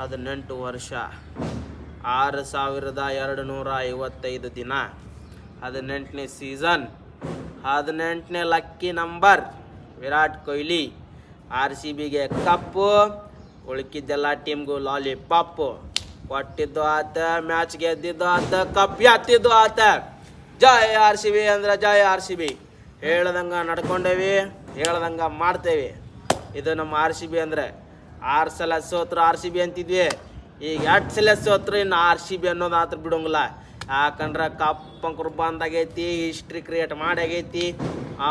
ಹದಿನೆಂಟು ವರ್ಷ. ಆರು ಸಾವಿರದ ಎರಡು ನೂರ ಐವತ್ತೈದು ದಿನ. ಹದಿನೆಂಟನೇ ಸೀಸನ್. ಹದಿನೆಂಟನೇ lucky number. Virat Kohli R C ಬಿಗೆ ಕಪ್ಪು. ಉಳ್ಕಿದ್ದೆಲ್ಲ ಟೀಮ್ಗೂ ಲಾಲಿಪಾಪು. ಕೊಟ್ಟಿದ್ದು ಆತ, ಮ್ಯಾಚ್ ಗೆದ್ದಿದ್ದು ಆತ, ಕಪ್ ಎತ್ತಿದ್ದು ಆತ. ಜಯ ಆರ್ ಸಿ ಬಿ ಅಂದ್ರೆ ಜಯ ಆರ್ ಸಿ ಬಿ. ಹೇಳ್ದಂಗೆ ನಡ್ಕೊಂಡೇವಿ, ಹೇಳ್ದಂಗೆ ಮಾಡ್ತೇವೆ. ಇದು ನಮ್ಮ ಆರ್ ಸಿ ಬಿ ಅಂದ್ರೆ ಆರು ಸಲ ಸೋತ್ರು ಆರ್ ಸಿ ಬಿ ಅಂತಿದ್ವಿ. ಈಗ ಎಷ್ಟು ಸಲ ಸೋತ್ರು ಇನ್ನು ಆರ್ ಸಿ ಬಿ ಅನ್ನೋದು ಆತ್ರ ಬಿಡೋಂಗಿಲ್ಲ. ಯಾಕಂದ್ರೆ ಕಪ್ ಬಂದಾಗೈತಿ ಹಿಸ್ಟ್ರಿ ಕ್ರಿಯೇಟ್ ಮಾಡಾಗೈತಿ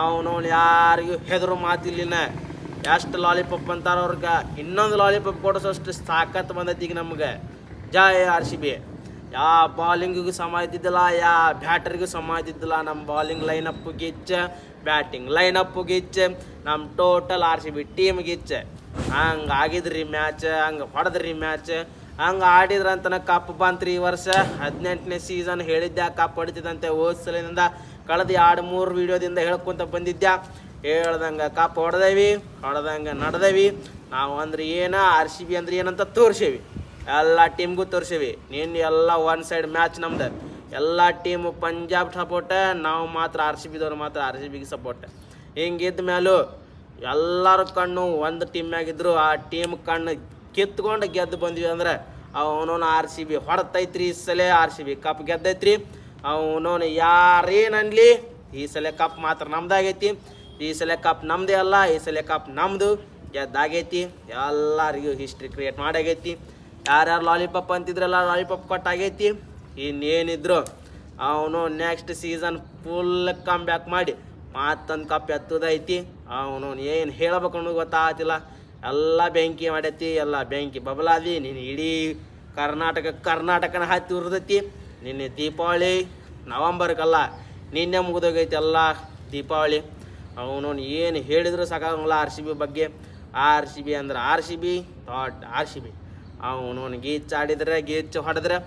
ಅವನು ಯಾರಿಗೂ ಹೆದರು ಮಾತಿಲ್ಲಿನ. ಎಷ್ಟು ಲಾಲಿಪಾಪ್ ಅಂತಾರ ಅವ್ರಿಗೆ. ಇನ್ನೊಂದು ಲಾಲಿಪಾಪ್ ಕೊಡಿಸೋಷ್ಟು ಸಾಕತ್ ಬಂದೈತಿ ಈಗ ನಮ್ಗೆ. ಜಯ ಆರ್ ಸಿ ಬಿ. ಯಾವ ಬಾಲಿಂಗಿಗೂ ಸಮ ಇದ್ದಿದ್ದಿಲ್ಲ, ಯಾ ಬ್ಯಾಟರಿಗೂ ಸಮ ಇದ್ದಿದ್ದಿಲ್ಲ. ನಮ್ಮ ಬಾಲಿಂಗ್ ಲೈನಪ್ ಗಿಚ್ಚ ಬ್ಯಾಟಿಂಗ್ ಲೈನಪ್ ಗಿಚ್ಚ ನಮ್ಮ total R C B team ಗಿಚ್ಚ ಹಂಗೆ ಆಗಿದ್ರಿ ಮ್ಯಾಚ್, ಹಂಗೆ ಹೊಡೆದ್ರಿ ಮ್ಯಾಚ್. ಹಂಗೆ ಆಡಿದ್ರಂತನ ಕಪ್ ಬಂತ್ರಿ ಈ ವರ್ಷ. ಹದಿನೆಂಟನೇ ಸೀಸನ್ ಹೇಳಿದ್ದೆ ಕಪ್ ಹೊಡಿತಿದಂತೆ ಹೋದ ಸಲಿನಿಂದ ಕಳೆದ ಎರಡು ಮೂರು ವಿಡಿಯೋದಿಂದ ಹೇಳ್ಕೊಂತ ಬಂದಿದ್ದೆ ಹೇಳ್ದಂಗೆ ಕಪ್ ಹೊಡೆದೇವಿ, ಹೊಡೆದಂಗೆ ನಡೆದೇವಿ. ನಾವು ಅಂದ್ರೆ ಏನ, ಆರ್ ಸಿ ಬಿ ಅಂದ್ರೆ ಏನಂತ ತೋರ್ಸೇವಿ. ಎಲ್ಲ ಟೀಮ್ಗೂ ತೋರ್ಸೇವಿ. ನೀನು ಎಲ್ಲ ಒನ್ ಸೈಡ್ ಮ್ಯಾಚ್ ನಮ್ದು. ಎಲ್ಲ ಟೀಮು ಪಂಜಾಬ್ ಸಪೋರ್ಟ್ ನಾವು ಮಾತ್ರ ಆರ್ ಸಿ ಬಿದವ್ರು ಮಾತ್ರ ಆರ್ ಸಿ ಬಿಗೆ ಸಪೋರ್ಟ್ ಹಿಂಗಿದ್ದ ಮೇಲೂ ಎಲ್ಲರ ಕಣ್ಣು ಒಂದು ಟೀಮ್ನಾಗಿದ್ರು ಆ ಟೀಮ್ ಕಣ್ಣು ಕಿತ್ಕೊಂಡು ಗೆದ್ದು ಬಂದ್ವಿ ಅಂದ್ರೆ ಅವನವನು ಆರ್ ಸಿ ಬಿ ಹೊಡೆತೈತ್ರಿ ಈ ಸಲ ಆರ್ ಸಿ ಬಿ ಕಪ್ ಗೆದ್ದೈತ್ರಿ. ಅವನವನು ಯಾರೇನನ್ಲಿ ಈ ಸಲ ಕಪ್ ಮಾತ್ರ ನಮ್ದಾಗೈತಿ. ಈ ಸಲ ಕಪ್ ನಮ್ದೇ ಅಲ್ಲ, ಈ ಸಲ ಕಪ್ ನಮ್ದು ಗೆದ್ದಾಗೈತಿ. ಎಲ್ಲರಿಗೂ ಹಿಸ್ಟ್ರಿ ಕ್ರಿಯೇಟ್ ಮಾಡಾಗೈತಿ. ಯಾರ್ಯಾರು ಲಾಲಿಪಾಪ್ ಅಂತಿದ್ರಲ್ಲ ಲಾಲಿಪಾಪ್ ಕೊಟ್ಟಾಗೈತಿ. ಇನ್ನೇನಿದ್ರು, ಅವನು next season full come back ಮಾಡಿ ಮತ್ತೊಂದು ಕಪ್ ಎತ್ತದೈತಿ ಅವನು ಏನು ಹೇಳ್ಬೇಕು ಅನ್ನೋದು ಗೊತ್ತಾಗತ್ತಿಲ್ಲ ಎಲ್ಲ ಬೆಂಕಿ ಮಾಡೈತಿ, ಎಲ್ಲ ಬೆಂಕಿ ಬಬಲಾದಿ. ನೀನು ಇಡೀ ಕರ್ನಾಟಕ ಕರ್ನಾಟಕನ ಹತ್ತಿ ಉರ್ದೈತಿ. ನಿನ್ನೆ ದೀಪಾವಳಿ ನವಂಬರ್ಗಲ್ಲ ನಿನ್ನೆ ಮುಗಿದೋಗೈತಿ ಎಲ್ಲ ದೀಪಾವಳಿ. ಅವನು ಏನು ಹೇಳಿದ್ರು ಸಾಕಾಗಲ್ಲ ಆರ್ ಸಿ ಬಿ ಬಗ್ಗೆ. ಆರ್ ಸಿ ಬಿ ಅಂದ್ರೆ ಆರ್ ಸಿ ಬಿ, ದೊಡ್ಡ ಆರ್ ಸಿ ಬಿ. ಅವನು ಗೀಚ್ ಆಡಿದ್ರೆ ಗೀಚ್ ಹೊಡೆದ್ರೆ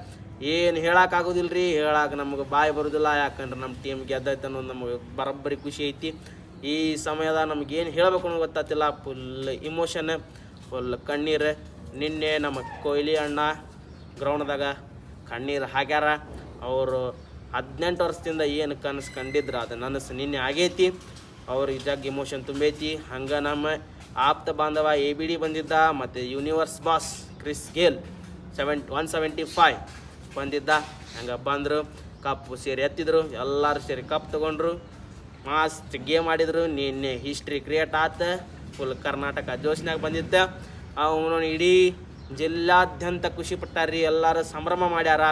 ಏನು ಹೇಳೋಕ್ಕಾಗೋದಿಲ್ಲ ರೀ ಹೇಳಕ್ಕೆ ನಮಗೆ ಬಾಯಿ ಬರೋದಿಲ್ಲ. ಯಾಕಂದ್ರೆ ನಮ್ಮ ಟೀಮ್ ಗೆದ್ದೈತೆ ಅನ್ನೋದು ನಮಗೆ ಬರೋಬ್ಬರಿ ಖುಷಿ ಐತಿ. ಈ ಸಮಯದ ನಮ್ಗೆ ಏನು ಹೇಳಬೇಕು ಅನ್ನೋದು ಗೊತ್ತಾತಿಲ್ಲ ಫುಲ್ ಇಮೋಷನ್ ಫುಲ್ ಕಣ್ಣೀರು. ನಿನ್ನೆ ನಮ್ಮ ಕೊಹ್ಲಿ ಅಣ್ಣ ಗ್ರೌಂಡ್ದಾಗ ಕಣ್ಣೀರು ಹಾಕ್ಯಾರ. ಅವರು ಹದಿನೆಂಟು ವರ್ಷದಿಂದ ಏನು ಕನಸು ಕಂಡಿದ್ರು ಅದು ನನಸು ನಿನ್ನೆ ಆಗೈತಿ. ಅವ್ರಿಗೆ ಜಗ್ ಇಮೋಷನ್ ತುಂಬೈತಿ. ಹಂಗೆ ನಮ್ಮ ಆಪ್ತ ಬಾಂಧವ ಎ ಬಿ ಡಿ ಬಂದಿದ್ದ. ಮತ್ತು universe boss Chris Gayle seventy one seventy five ಬಂದಿದ್ದ. ಹಂಗೆ ಬಂದರು ಕಪ್ಪು ಸೇರಿ ಎತ್ತಿದ್ರು, ಎಲ್ಲರೂ ಸೇರಿ ಕಪ್ ತೊಗೊಂಡ್ರು. ಮಸ್ತ್ ಗೇಮ್ ಆಡಿದ್ರು. ನಿನ್ನೆ ಹಿಸ್ಟ್ರಿ ಕ್ರಿಯೇಟ್ ಆತ. ಫುಲ್ ಕರ್ನಾಟಕ ಜೋಶ್ನಾಗ ಬಂದಿದ್ದ. ಅವನು ಇಡೀ ಜಿಲ್ಲಾದ್ಯಂತ ಖುಷಿ ಪಟ್ಟಾರ್ರಿ. ಎಲ್ಲರೂ ಸಂಭ್ರಮ ಮಾಡ್ಯಾರ.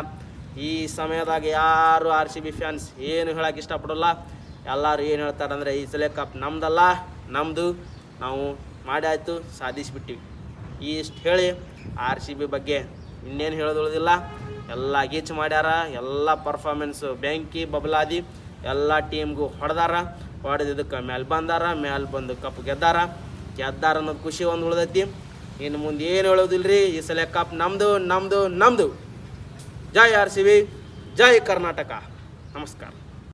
ಈ ಸಮಯದಾಗ ಯಾರು ಆರ್ ಸಿ ಬಿ ಫ್ಯಾನ್ಸ್ ಏನು ಹೇಳಕ್ಕೆ ಇಷ್ಟಪಡೋಲ್ಲ. ಎಲ್ಲರೂ ಏನು ಹೇಳ್ತಾರಂದ್ರೆ, ಈ ಸಲ ಕಪ್ ನಮ್ದಲ್ಲ ನಮ್ಮದು ನಾವು ಮಾಡಾಯ್ತು ಸಾಧಿಸಿಬಿಟ್ಟಿವಿ. ಇಷ್ಟು ಹೇಳಿ ಆರ್ ಸಿ ಬಿ ಬಗ್ಗೆ ಇನ್ನೇನು ಹೇಳೋದುಳಿದಿಲ್ಲ ಎಲ್ಲ ಗೀಚ್ ಮಾಡ್ಯಾರ, ಎಲ್ಲ ಪರ್ಫಾರ್ಮೆನ್ಸು ಬೆಂಕಿ, ಬಬಲಾದಿ, ಎಲ್ಲ ಟೀಮ್ಗೂ ಹೊಡೆದಾರ, ಹೊಡೆದಿದ್ದಕ್ಕೆ ಮ್ಯಾಲೆ ಬಂದಾರ, ಮ್ಯಾಲೆ ಬಂದು ಕಪ್ ಗೆದ್ದಾರ. ಗೆದ್ದಾರ ಅನ್ನೋದು ಖುಷಿ ಒಂದು ಉಳ್ದೈತಿ. ಇನ್ನು ಮುಂದೆ ಏನು ಹೇಳೋದಿಲ್ಲ ರೀ ಈ ಸಲ ಕಪ್ ನಮ್ಮದು ನಮ್ಮದು ನಮ್ಮದು ಜೈ ಆರ್ ಸಿ ಜೈ ಕರ್ನಾಟಕ. ನಮಸ್ಕಾರ.